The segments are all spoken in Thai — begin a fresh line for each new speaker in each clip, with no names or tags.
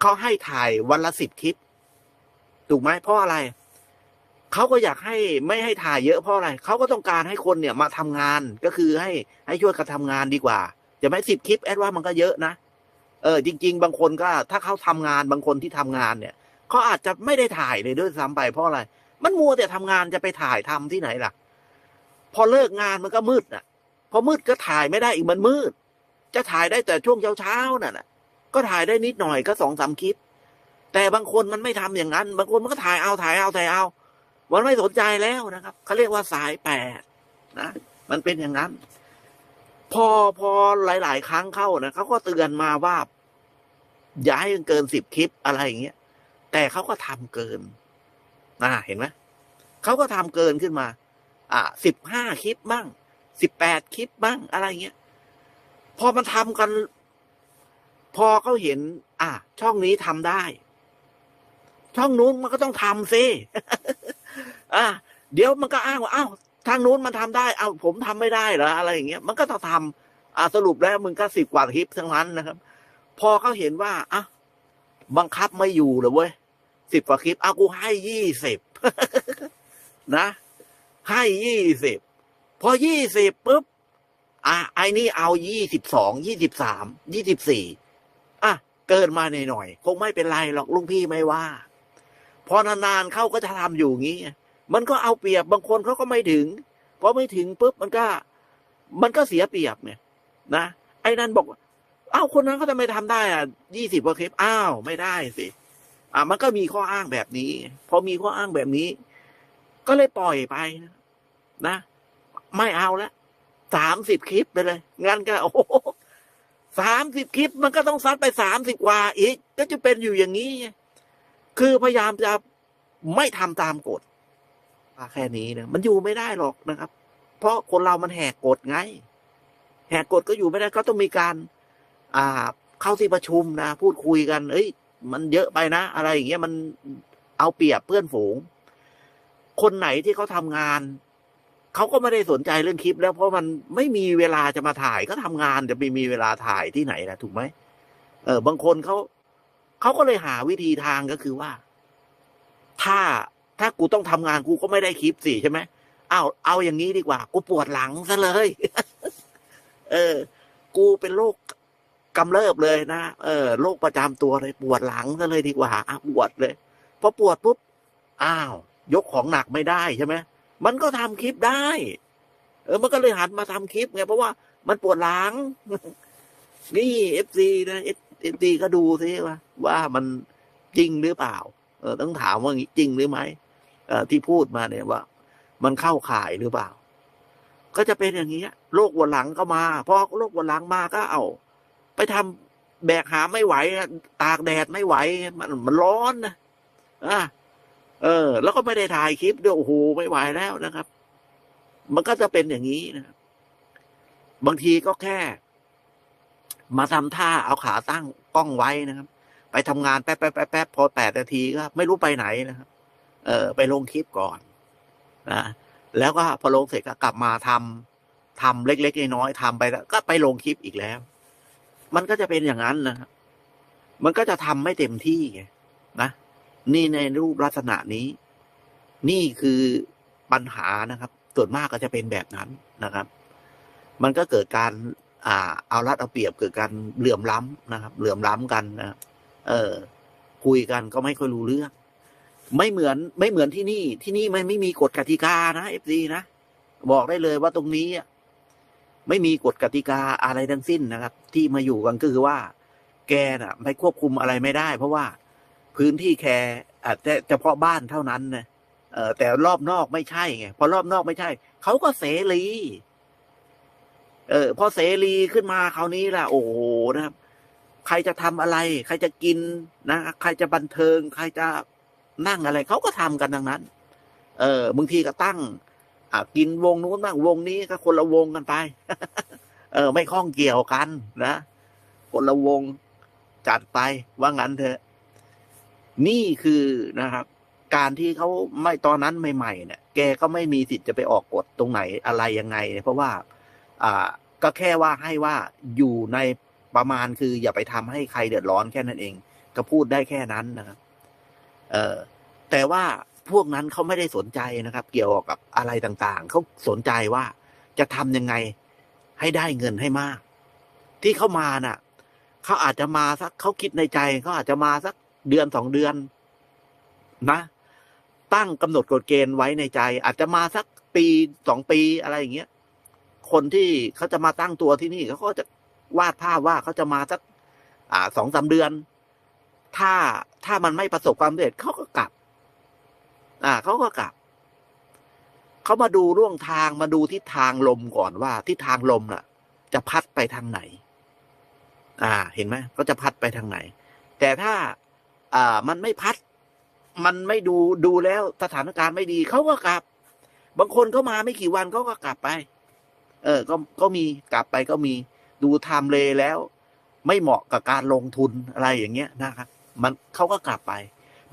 เขาให้ถ่ายวันละสิบคลิป ถูกไหมเพราะอะไร เขาก็อยากให้ไม่ให้ถ่ายเยอะเพราะอะไร เขาก็ต้องการให้คนเนี่ยมาทำงานก็คือให้ให้ช่วยกันทำงานดีกว่า จะไม่สิบคลิปแอดว่ามันก็เยอะนะ เออ จริง ๆ บางคนก็ถ้าเขาทำงานบางคนที่ทำงานเนี่ยเขาอาจจะไม่ได้ถ่ายเลยด้วยซ้ำไปเพราะอะไร มันมัวแต่ทำงานจะไปถ่ายทำที่ไหนล่ะ พอเลิกงานมันก็มืดอะ พอมืดก็ถ่ายไม่ได้อีกมันมืด จะถ่ายได้แต่ช่วงเช้าๆน่ะนะ ก็ถ่ายได้นิดหน่อยก็สองสามคลิป แต่บางคนมันไม่ทำอย่างนั้น บางคนมันก็ถ่ายเอาถ่ายเอาถ่ายเอา มันไม่สนใจแล้วนะครับเขาเรียกว่าสายแปดนะ มันเป็นอย่างนั้น พอพอหลาย ๆ ครั้งเข้านะเขาก็เตือนมาว่า อย่าให้เกินสิบคลิปอะไรอย่างเงี้ย แต่เขาก็ทำเกินอ่าเห็นไหมเขาก็ทำเกินขึ้นมา อ่าสิบห้าคลิปบ้างสิบแปดคลิปบ้างอะไรเงี้ย พอมันทำกัน พอเขาเห็น อะ ช่องนี้ทำได้ ช่องนู้นมันก็ต้องทำซิอะเดี๋ยวมันก็อ้างว่าอ้าวทางนู้นมันทำได้ เอาผมทำไม่ได้เหรออะไรอย่างเงี้ย มันก็ต้องทำอ่าสรุปแล้วมึงก็สิบกว่าคลิปทั้งนั้นนะครับ พอเขาเห็นว่าอะบังคับไม่อยู่เลยเว้ยสิบกว่าคลิปเอากูให้ยี่สิบนะ ให้ยี่สิบพอยี่สิบปุ๊บ อะไอ้นี่เอายี่สิบสองยี่สิบสามยี่สิบสี่ เกินมาหน่อยๆคงไม่เป็นไรหรอกลุงพี่ไม่ว่า พอนานๆเข้าก็จะทำอยู่งี้ มันก็เอาเปรียบบางคนเขาก็ไม่ถึงพอไม่ถึงปุ๊บมันก็ มันก็เสียเปรียบเนี่ยนะไอ้นั่นบอกอ้าวคนนั้นเขาจะไม่ทำได้อะยี่สิบกว่าคลิปอ้าวไม่ได้สิอะมันก็มีข้ออ้างแบบนี้ พอมีข้ออ้างแบบนี้ ก็เลยปล่อยไปนะนะไม่เอาแล้วสามสิบคลิปไปเลยงั้นก็โอ้ สามสิบคลิปมันก็ต้องซัดไปสามสิบกว่าอีก ก็จะเป็นอยู่อย่างนี้ คือพยายามจะไม่ทำตามกฎแค่นี้นะมันอยู่ไม่ได้หรอกนะครับ เพราะคนเรามันแหกกฎไง แหกกฎก็อยู่ไม่ได้ก็ต้องมีการ อ่า เข้าที่ประชุมนะพูดคุยกัน เอ้ย มันเยอะไปนะ อะไรอย่างเงี้ยมันเอาเปรียบเพื่อนฝูง คนไหนที่เขาทำงาน เขาก็ไม่ได้สนใจเรื่องคลิป แล้วเพราะมันไม่มีเวลาจะมาถ่ายก็ทำงานจะไม่มีเวลาถ่ายที่ไหนนะถูกไหมเออบางคนเขาเขาก็เลยหาวิธีทางก็คือว่า ถ้าถ้ากูต้องทำงานกูก็ไม่ได้คลิปสิใช่ไหมเอาเอาอย่างนี้ดีกว่า กูปวดหลังซะเลย เออ กูเป็นโรคกำเริบเลยนะเออโรคประจำตัวเลยปวดหลังซะเลยดีกว่าอะปวดเลยพอปวดปุ๊บอ้าว ยกของหนักไม่ได้ใช่ไหม มันก็ทำคลิปได้ เออ มันก็เลยหันมาทำคลิปไงเพราะว่ามันปวดหลัง นี่เอฟซีนะเอฟซีก็ดูซิว่าว่ามันจริงหรือเปล่า เออต้องถามว่าจริงหรือไหมเออที่พูดมาเนี่ยว่า มันเข้าข่ายหรือเปล่า ก็จะเป็นอย่างนี้โรคปวดหลังก็มาพอโรคปวดหลังมาก็เอา ไปทำแบกหาไม่ไหวตากแดดไม่ไหว มันมันร้อนนะอะ เออ แล้วก็ไม่ได้ถ่ายคลิปด้วยโอ้โหไม่ไหวแล้วนะครับ มันก็จะเป็นอย่างนี้นะครับบางทีก็แค่ มาทำท่าเอาขาตั้งกล้องไว้นะครับ ไปทำงานแป๊บแป๊บแป๊บแป๊บพอแปดนาทีก็ไม่รู้ไปไหนนะครับ เออ ไปลงคลิปก่อนนะแล้วก็พอลงเสร็จก็กลับมาทำทำเล็กๆน้อยๆทำไปแล้ว ก็ไปลงคลิปอีกแล้ว มันก็จะเป็นอย่างนั้นนะครับมันก็จะทำไม่เต็มที่ไง นี่ในรูปลักษณะนี้ นี่คือปัญหานะครับ ส่วนมากก็จะเป็นแบบนั้นนะครับ มันก็เกิดการ อ่า เอารัดเอาเปรียบเกิดการเหลื่อมล้ำนะครับ เหลื่อมล้ำกันนะเออ คุยกันก็ไม่ค่อยรู้เรื่อง ไม่เหมือนไม่เหมือนที่นี่ ที่นี่มันไม่มีกฎกติกานะเอฟซีนะบอกได้เลยว่าตรงนี้ไม่มีกฎกติกาอะไรทั้งสิ้นนะครับ ที่มาอยู่กันก็คือว่า แกน่ะ ไม่ควบคุมอะไรไม่ได้ เพราะว่า พื้นที่แคร์อาจจะเฉพาะบ้านเท่านั้นนะเออแต่รอบนอกไม่ใช่ไงพอรอบนอกไม่ใช่เขาก็เสรีเออพอเสรีขึ้นมาคราวนี้ล่ะ โอ้โหนะครับ ใครจะทำอะไร ใครจะกินนะ ใครจะบันเทิง ใครจะนั่งอะไรเขาก็ทำกันดังนั้น เออบางทีก็ตั้งอะกินวงนู้นบ้างวงนี้ก็คนละวงกันไป เออ ไม่ข้องเกี่ยวกันนะ คนละวงจัดไปว่างั้นเถอะ นี่คือนะครับ การที่เขาไม่ตอนนั้นใหม่ๆเนี่ย แกก็ไม่มีสิทธิ์จะไปออกกฎตรงไหนอะไรยังไง เพราะว่า อ่า ก็แค่ว่าให้ว่าอยู่ในประมาณคืออย่าไปทำให้ใครเดือดร้อนแค่นั้นเอง ก็พูดได้แค่นั้นนะครับ เออแต่ว่าพวกนั้นเขาไม่ได้สนใจนะครับ เกี่ยวกับอะไรต่างๆ เขาสนใจว่าจะทำยังไงให้ได้เงินให้มาก ที่เขามาน่ะ เขาอาจจะมาสักเขาคิดในใจเขาอาจจะมาสัก เดือนสองเดือนนะ ตั้งกำหนดกฎเกณฑ์ไว้ในใจ อาจจะมาสักปีสองปีอะไรอย่างเงี้ยคนที่เขาจะมาตั้งตัวที่นี่เขาก็จะวาดภาพว่าเขาจะมาสัก อ่าสองสามเดือน ถ้าถ้ามันไม่ประสบความสำเร็จเขาก็กลับ อ่าเขาก็กลับเขามาดูร่วงทางมาดูทิศทางลมก่อนว่าทิศทางลมน่ะ จะพัดไปทางไหน อ่า เห็นไหมก็จะพัดไปทางไหน แต่ถ้า อ่า มันไม่พัด มันไม่ดูดูแล้วสถานการณ์ไม่ดีเขาก็กลับ บางคนเขามาไม่กี่วันเขาก็กลับไป เออ ก็ก็มีกลับไปก็มีดูไทม์เลแล้ว ไม่เหมาะกับการลงทุนอะไรอย่างเงี้ยนะครับ มันเขาก็กลับไป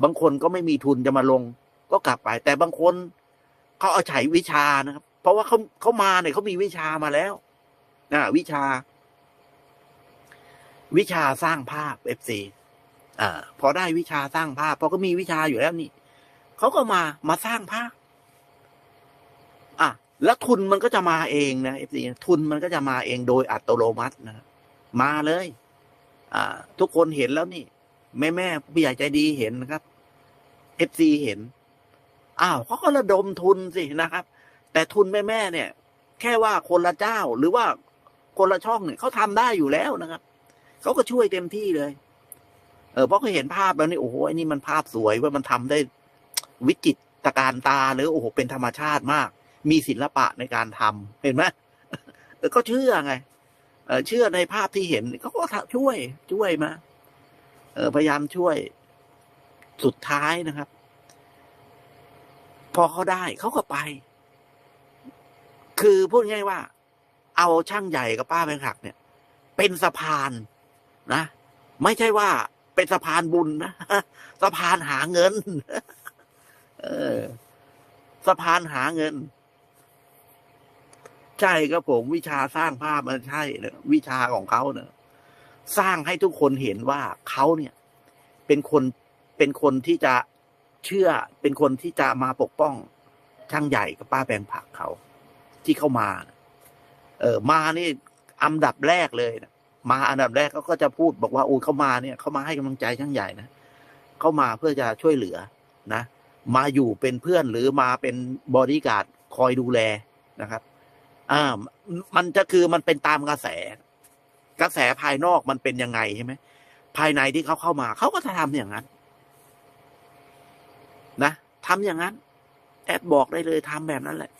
บางคนก็ไม่มีทุนจะมาลง ก็กลับไป แต่บางคนเขาเอาใช้วิชานะครับ เพราะว่าเขาเขามาเนี่ยเขามีวิชามาแล้วนะวิชา วิชาสร้างภาพเอฟซี อ่า พอได้วิชาสร้างภาพพอก็มีวิชาอยู่แล้วนี่เขาก็มามาสร้างภาพ อะแล้วทุนมันก็จะมาเองนะเอฟซีทุนมันก็จะมาเองโดยอัตโนมัตินะมาเลย อ่า ทุกคนเห็นแล้วนี่ แม่แม่ผู้ใหญ่ใจดีเห็นนะครับเอฟซีเห็นอ้าวเขาก็ระดมทุนสินะครับ แต่ทุนแม่แม่เนี่ย แค่ว่าคนละเจ้าหรือว่าคนละช่องเนี่ยเขาทำได้อยู่แล้วนะครับเขาก็ช่วยเต็มที่เลย เออเพราะเขาเห็นภาพแล้วนี่โอ้โหไอ้นี่มันภาพสวยว่ามันทำได้วิจิตรการตาหรือโอ้โหเป็นธรรมชาติมาก มีศิลปะในการทำเห็นไหมก็เชื่อไงเออเชื่อในภาพที่เห็นเขาก็ช่วย ช่วยมาเออพยายามช่วยสุดท้ายนะครับ พอเขาได้เขาก็ไป คือพูดง่ายว่า เอาช่างใหญ่กับป้าแบงหักเนี่ย เป็นสะพานนะ ไม่ใช่ว่า เป็นสะพานบุญนะสะพานหาเงิน เออสะพานหาเงิน ใช่ครับผม วิชาสร้างภาพมันใช่นะวิชาของเขาเนะสร้างให้ทุกคนเห็นว่าเขาเนี่ย เป็นคนเป็นคนที่จะเชื่อ เป็นคนที่จะมาปกป้องช่างใหญ่กับป้าแปลงผักเขา ที่เข้ามา เออมานี่อันดับแรกเลยนะ มาอันดับแรกเขาก็จะพูดบอกว่าโอ้เขามาเนี่ยเขามาให้กำลังใจช่างใหญ่นะเขามาเพื่อจะช่วยเหลือนะ มาอยู่เป็นเพื่อนหรือมาเป็นบอดี้การ์ดคอยดูแลนะครับอ่ามันจะคือมันเป็นตามกระแส กระแสภายนอกมันเป็นยังไงใช่ไหมภายในที่เขาเข้ามาเขาก็จะทำอย่างนั้น นะทำอย่างนั้น แอดบอกได้เลยทำแบบนั้นแหละ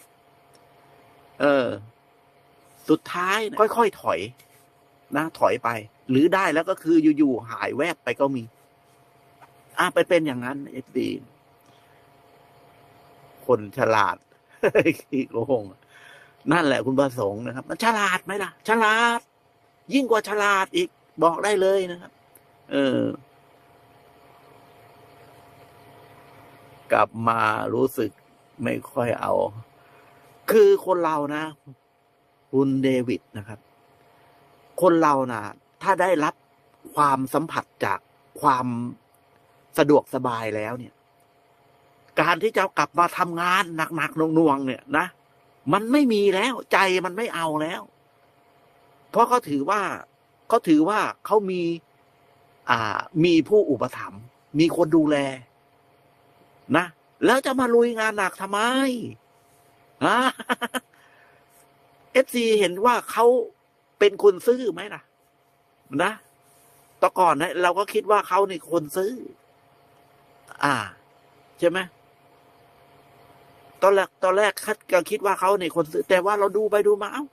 เออ สุดท้าย ค่อยๆถอย นะ ถอยไป หรือได้แล้วก็คืออยู่ๆหายแวบไปก็มี อะไปเป็นอย่างนั้นเอฟดีคนฉลาดขี้โกงนั่นแหละคุณประสงค์นะครับ มันฉลาดไหมล่ะ ฉลาด ยิ่งกว่าฉลาดอีกบอกได้เลยนะครับ เออ กลับมารู้สึกไม่ค่อยเอา คือคนเรานะ คุณเดวิดนะครับ คนเรานะถ้าได้รับความสัมผัสจากความสะดวกสบายแล้วเนี่ย การที่จะกลับมาทำงานหนักๆนวงๆเนี่ยนะมันไม่มีแล้วใจมันไม่เอาแล้ว เพราะเขาถือว่าเขาถือว่าเขามี อ่า มีผู้อุปถัมภ์มีคนดูแล นะ แล้วจะมาลุยงานหนักทำไมเอฟซีเห็นว่าเขา เป็นคนซื้อไหมล่ะ นะต่ก่อนนะเราก็คิดว่าเขาในคนซื้อ อ่า ใช่ไหมตอนแรกตอนแรกคัดก็คิดว่าเขาในคนซื้อ แต่ว่าเราดูไปดูมาเอ้า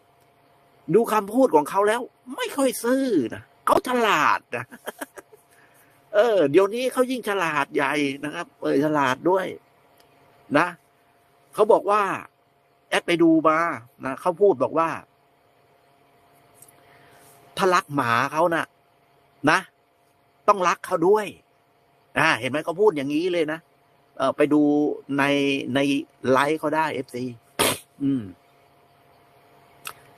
ดูคำพูดของเขาแล้ว ไม่ค่อยซื้อนะเขาฉลาดนะเออ เดี๋ยวนี้เขายิ่งฉลาดใหญ่นะครับเออฉลาดด้วย นะเขาบอกว่า แอดไปดูมานะเขาพูดบอกว่า ถ้ารักหมาเขานะ่ะ นะ ต้องรักเขาด้วยอ่าเห็นไหมเขาพูดอย่างนี้เลยนะเออไปดูในในไลฟ์เขาได้เอฟซีอืม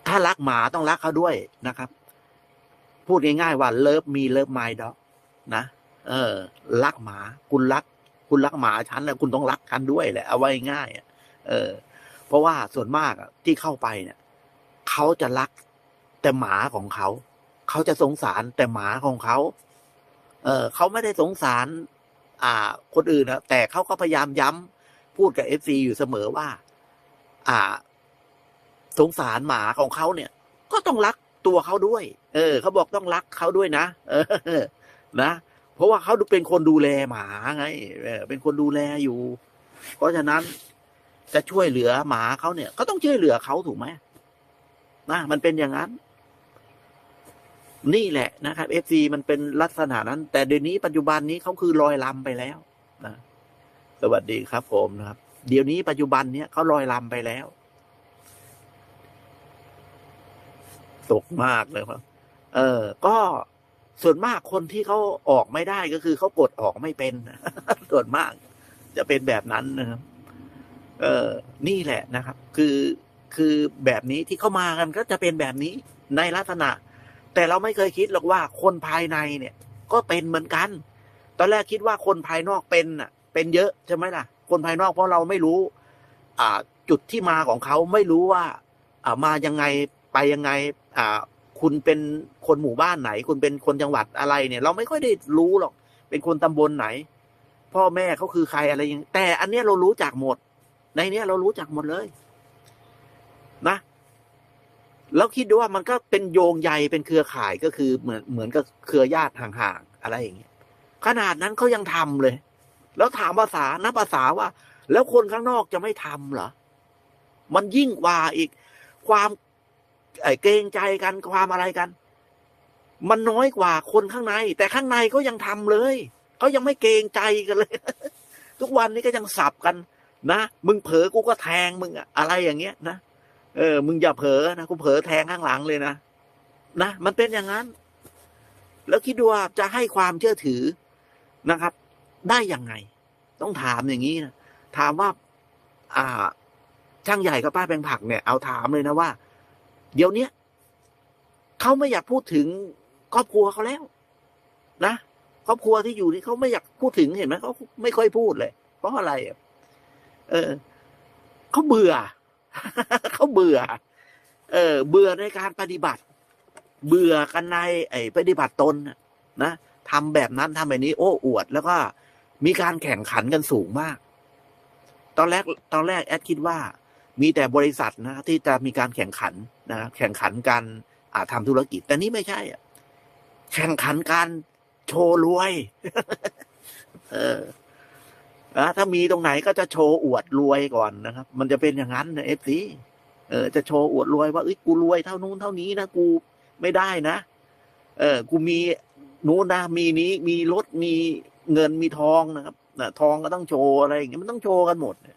ถ้ารักหมาต้องรักเขาด้วยนะครับ พูดง่ายๆว่าเลิฟมีเลิฟไมด็อกนะเออ รักหมา คุณรัก คุณรักหมาฉันแล้วคุณต้องรักฉันด้วยแหละเอาไว้ง่ายอะเออ เพราะว่าส่วนมากที่เข้าไปเนี่ยเขาจะรัก แต่หมาของเขา เขาจะสงสารแต่หมาของเขา เออเขาไม่ได้สงสาร อ่า คนอื่นนะแต่เขาก็พยายามย้ำพูดกับเอฟซีอยู่เสมอว่า อ่า สงสารหมาของเขาเนี่ย ก็ต้องรักตัวเขาด้วย เออเขาบอกต้องรักเขาด้วยนะเออ นะเพราะว่าเขาเป็นคนดูแลหมาไงเออเป็นคนดูแลอยู่ เพราะฉะนั้นจะช่วยเหลือหมาเขาเนี่ย ก็ต้องช่วยเหลือเขาถูกไหมนะมันเป็นอย่างนั้น นี่แหละนะครับเอฟซีมันเป็นลักษณะนั้น แต่เดี๋ยวนี้ปัจจุบันนี้เขาคือลอยลำไปแล้วนะสวัสดีครับผมนะครับ เดี๋ยวนี้ปัจจุบันเนี้ยเขาลอยลำไปแล้วตกมากเลยครับ เออ ก็ส่วนมากคนที่เขาออกไม่ได้ก็คือเขากดออกไม่เป็น ส่วนมาก จะเป็นแบบนั้นนะครับ เออ นี่แหละนะครับ คือคือแบบนี้ที่เข้ามากันก็จะเป็นแบบนี้ในลักษณะ แต่เราไม่เคยคิดหรอกว่าคนภายในเนี่ย ก็เป็นเหมือนกัน ตอนแรกคิดว่าคนภายนอกเป็นอะ เป็นเยอะใช่ไหมล่ะ คนภายนอกเพราะเราไม่รู้ อ่า จุดที่มาของเขาไม่รู้ว่า อ่ามายังไงไปยังไง อ่า คุณเป็นคนหมู่บ้านไหน คุณเป็นคนจังหวัดอะไรเนี่ย เราไม่ค่อยได้รู้หรอก เป็นคนตำบลไหน พ่อแม่เขาคือใครอะไรย่างแต่อันเนี้ยเรารู้จักหมด ในเนี้ยเรารู้จักหมดเลย นะ แล้วคิดดูว่ามันก็เป็นโยงใยเป็นเครือข่ายก็คือเหมือนเหมือนกับเครือญาติห่างๆอะไรอย่างเงี้ยขนาดนั้นเขายังทำเลย แล้วถามภาษานับภาษาว่า แล้วคนข้างนอกจะไม่ทำเหรอ มันยิ่งกว่าอีก ความเกรงใจกันความอะไรกัน มันน้อยกว่าคนข้างใน แต่ข้างในก็ยังทำเลยเขายังไม่เกรงใจกันเลย ทุกวันนี้ก็ยังสับกัน นะมึงเผลอกูก็แทงมึงอะอะไรอย่างเงี้ยนะ เออ มึงอย่าเผลอนะกูเผลอแทงข้างหลังเลยนะ นะ มันเป็นอย่างนั้น แล้วคิดดูว่าจะให้ความเชื่อถือนะครับ ได้ยังไง ต้องถามอย่างนี้นะถามว่า อ่า ช่างใหญ่กับป้าแปลงผักเนี่ยเอาถามเลยนะว่า เดี๋ยวเนี้ยเขาไม่อยากพูดถึงครอบครัวเขาแล้ว นะครอบครัวที่อยู่นี่เขาไม่อยากพูดถึงเห็นไหมเขาไม่ค่อยพูดเลย เพราะอะไรเออเขาเบื่อ เขาเบื่อ เออ เบื่อในการปฏิบัติ เบื่อกันใน ไอ้ปฏิบัติตนนะนะทำแบบนั้นทำแบบนี้ โอ้อวด แล้วก็มีการแข่งขันกันสูงมาก ตอนแรก ตอนแรกแอดคิดว่า มีแต่บริษัทนะที่จะมีการแข่งขันนะแข่งขันการอ่าทำธุรกิจ แต่นี่ไม่ใช่อะแข่งขันการโชว์รวย เออ นะถ้ามีตรงไหนก็จะโชว์อวดรวยก่อนนะครับ มันจะเป็นอย่างนั้นนะเอฟซีเออ จะโชว์อวดรวยว่าเอ้ยกูรวยเท่านู้นเท่านี้นะกูไม่ได้นะ เออ กูมีนู้นนะมีนี้มีรถมีเงินมีทองนะครับนะทองก็ต้องโชว์อะไรอย่างเงี้ยมันต้องโชว์กันหมดเนี่ย